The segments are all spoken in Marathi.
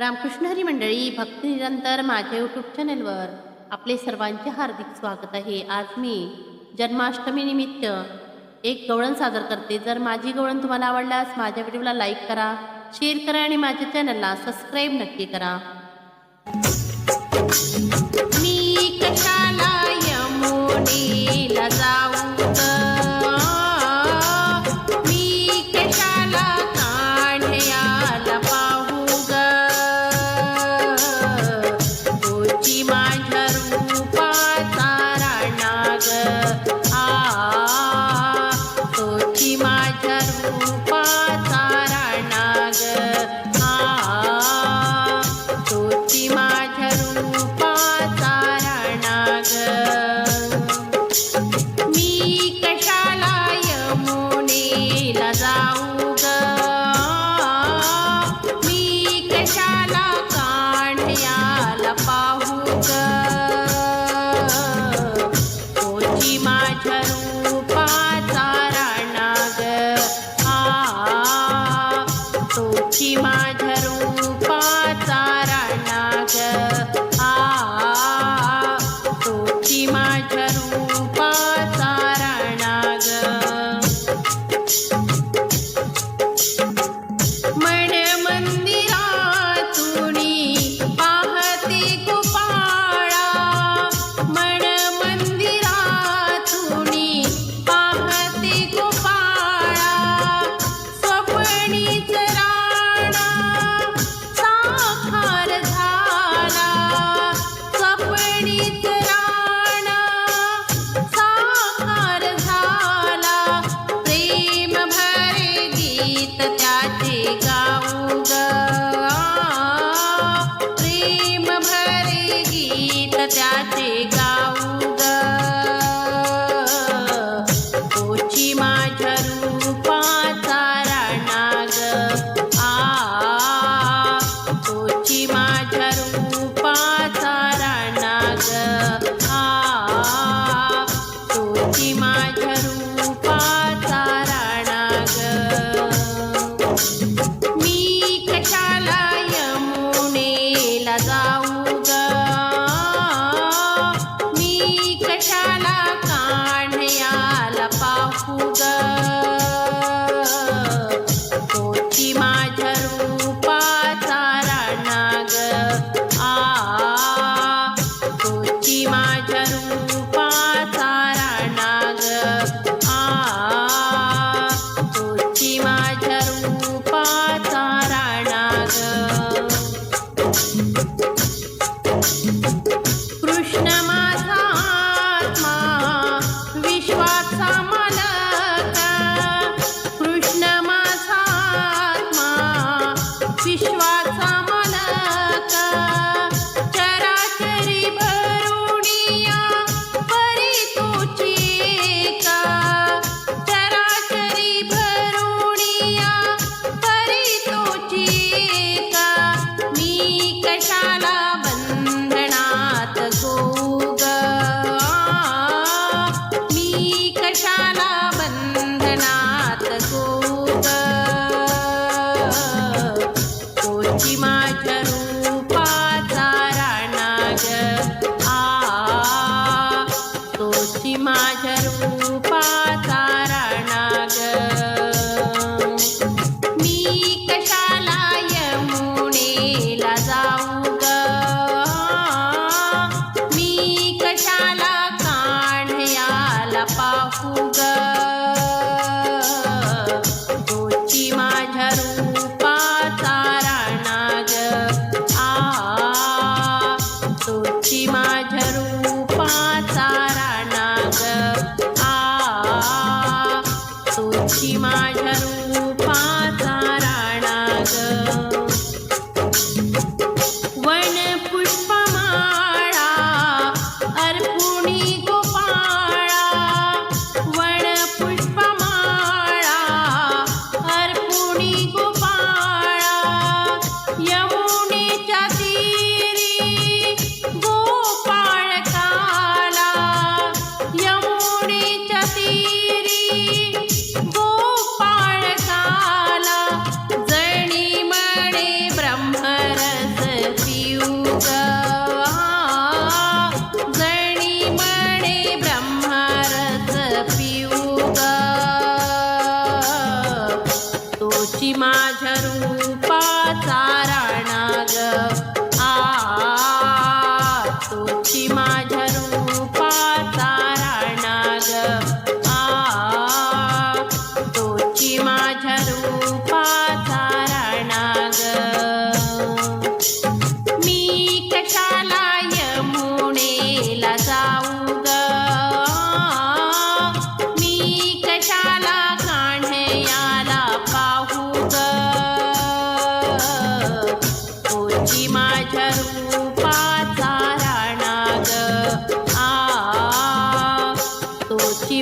रामकृष्ण हरी मंडळी भक्ती निरंतर माझ्या यूट्यूब चॅनेलवर आपले सर्वांचे हार्दिक स्वागत आहे. आज मी जन्माष्टमीनिमित्त एक गवळण सादर करते. जर माझी गवळण तुम्हाला आवडल्यास माझ्या व्हिडिओला लाईक करा शेअर करा आणि माझ्या चॅनलला सबस्क्राईब नक्की करा. मी गीत त्याचे गाऊ प्रेम भरे गीत त्याचे गाऊ गोची माझ्या Thank.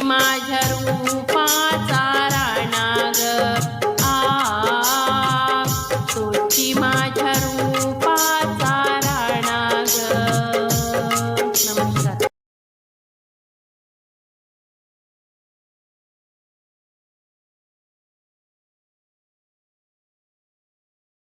माझ्या रूपाचा राणाग